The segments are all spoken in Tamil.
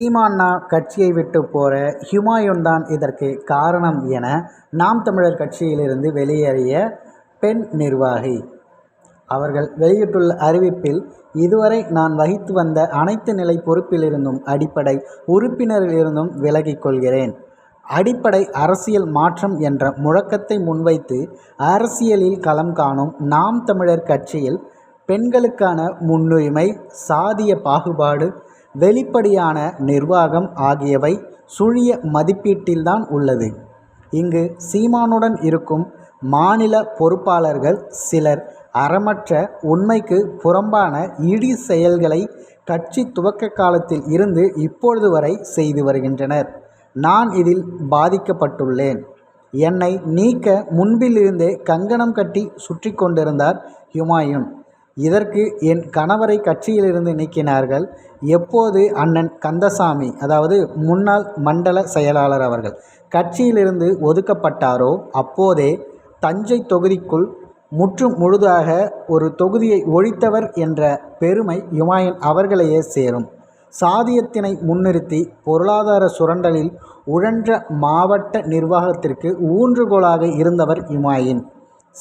சீமான்னா கட்சியை விட்டு போகிற ஹுமாயூன் தான் இதற்கு காரணம் என நாம் தமிழர் கட்சியிலிருந்து வெளியேறிய பெண் நிர்வாகி. அவர்கள் வெளியிட்டுள்ள அறிவிப்பில் இதுவரை நான் வகித்து வந்த அனைத்து நிலை பொறுப்பிலிருந்தும் அடிப்படை உறுப்பினரிலிருந்தும் விலகிக் கொள்கிறேன். அடிப்படை அரசியல் மாற்றம் என்ற முழக்கத்தை முன்வைத்து அரசியலில் களம் காணும் நாம் தமிழர் கட்சியில் பெண்களுக்கான முன்னுரிமை சாதிய பாகுபாடு வெளிப்படையான நிர்வாகம் ஆகியவை சுழிய மதிப்பீட்டில்தான் உள்ளது. இங்கு சீமானுடன் இருக்கும் மாநில பொறுப்பாளர்கள் சிலர் அறமற்ற உண்மைக்கு புறம்பான இடி செயல்களை கட்சி துவக்க காலத்தில் இருந்து இப்பொழுது வரை செய்து வருகின்றனர். நான் இதில் பாதிக்கப்பட்டுள்ளேன். என்னை நீக்க முன்பிலிருந்தே கங்கணம் கட்டி சுற்றி கொண்டிருந்தார் ஹுமாயூன். இதற்கு என் கணவரை கட்சியிலிருந்து நீக்கினார்கள். எப்போது அண்ணன் கந்தசாமி அதாவது முன்னாள் மண்டல செயலாளர் அவர்கள் கட்சியிலிருந்து ஒதுக்கப்பட்டாரோ அப்போதே தஞ்சை தொகுதிக்குள் முற்று முழுதாக ஒரு தொகுதியை ஒழித்தவர் என்ற பெருமை யுமாயின் அவர்களையே சேரும். சாதியத்தினை முன்னிறுத்தி பொருளாதார சுரண்டலில் உழன்ற மாவட்ட நிர்வாகத்திற்கு ஊன்றுகோலாக இருந்தவர் இமாயின்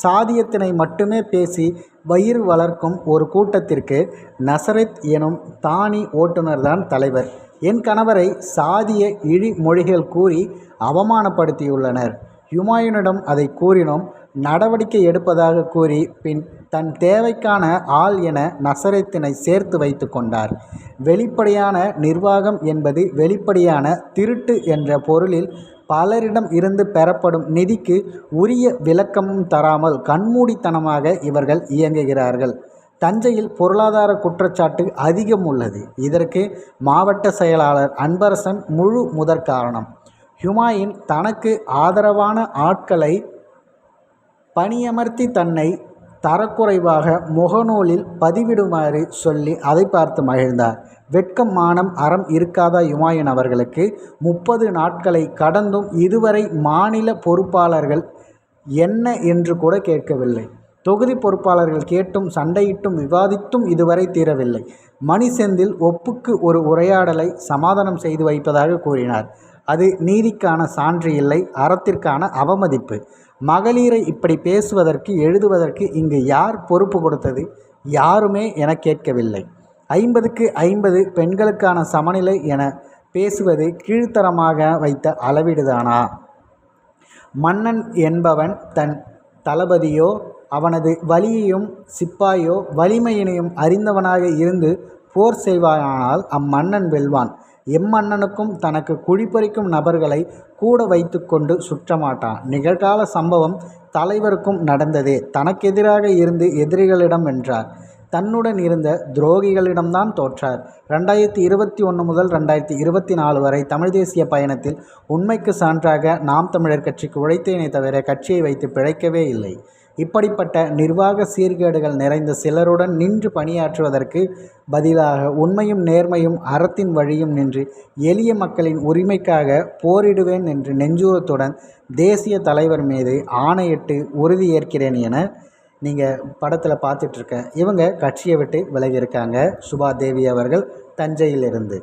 சாதியத்தினை மட்டுமே பேசி வயிறு வளர்க்கும் ஒரு கூட்டத்திற்கு நசரத் எனும் தானி ஓட்டுநர்தான் தலைவர். என் கணவரை சாதிய இழிமொழிகள் கூறி அவமானப்படுத்தியுள்ளனர். ஹுமாயூனிடம் அதை கூறினோம். நடவடிக்கை எடுப்பதாக கூறி பின் தன் தேவைக்கான ஆள் என நசரத்தினை சேர்த்து வைத்து கொண்டார். வெளிப்படையான நிர்வாகம் என்பது வெளிப்படையான திருட்டு என்ற பொருளில் பலரிடம் இருந்து பெறப்படும் நிதிக்கு உரிய விளக்கமும் தராமல் கண்மூடித்தனமாக இவர்கள் இயங்குகிறார்கள். தஞ்சையில் பொருளாதார குற்றச்சாட்டு அதிகம் உள்ளது. இதற்கு மாவட்ட செயலாளர் அன்பரசன் முழு முதற் காரணம். ஹுமாயின் தனக்கு ஆதரவான ஆட்களை பணியமர்த்தி தன்னை தரக்குறைவாக முகநூலில் பதிவிடுமாறு சொல்லி அதை பார்த்து மகிழ்ந்தார். வெட்கம் மானம் அறம் இருக்காதா யுமாயின் அவர்களுக்கு? முப்பது நாட்களை கடந்தும் இதுவரை மாநில பொறுப்பாளர்கள் என்ன என்று கூட கேட்கவில்லை. தொகுதி பொறுப்பாளர்கள் கேட்டும் சண்டையிட்டும் விவாதித்தும் இதுவரை தீரவில்லை. மணி செந்தில் ஒப்புக்கு ஒரு உரையாடலை சமாதானம் செய்து வைப்பதாக கூறினார். அது நீதிக்கான சான்று இல்லை அறத்திற்கான அவமதிப்பு. மகளிரை இப்படி பேசுவதற்கு எழுதுவதற்கு இங்கு யார் பொறுப்பு கொடுத்தது? யாருமே என கேட்கவில்லை. ஐம்பதுக்கு ஐம்பது பெண்களுக்கான சமநிலை என பேசுவது கீழ்த்தரமாக வைத்த அளவீடுதானா? மன்னன் என்பவன் தன் தளபதியோ அவனது வலியையும் சிப்பாயோ வலிமையினையும் அறிந்தவனாக இருந்து போர் செய்வானால் அம்மன்னன் வெல்வான். எம்மன்னனுக்கும் தனக்கு குழிப்பறிக்கும் நபர்களை கூட வைத்து கொண்டு சுற்றமாட்டான். நிகழ்கால சம்பவம் தலைவருக்கும் நடந்ததே. தனக்கெதிராக இருந்து எதிரிகளிடம் வென்றார். தன்னுடன் இருந்த துரோகிகளிடம்தான் தோற்றார். ரெண்டாயிரத்தி இருபத்தி ஒன்று முதல் ரெண்டாயிரத்தி இருபத்தி நாலு வரை தமிழ் தேசிய பயணத்தில் உண்மைக்கு சான்றாக நாம் தமிழர் கட்சிக்கு உழைத்தேனே தவிர கட்சியை வைத்து பிழைக்கவே இல்லை. இப்படிப்பட்ட நிர்வாக சீர்கேடுகள் நிறைந்த சிலருடன் நின்று பணியாற்றுவதற்கு பதிலாக உண்மையும் நேர்மையும் அறத்தின் வழியும் நின்று எளிய மக்களின் உரிமைக்காக போரிடுவேன் என்று நெஞ்சூரத்துடன் தேசிய தலைவர் மீது ஆணையிட்டு உறுதியேற்கிறேன் என நீங்கள் படத்தில் பார்த்துட்ருக்க இவங்க கட்சியை விட்டு விலகியிருக்காங்க சுபா தேவி அவர்கள் தஞ்சையிலிருந்து.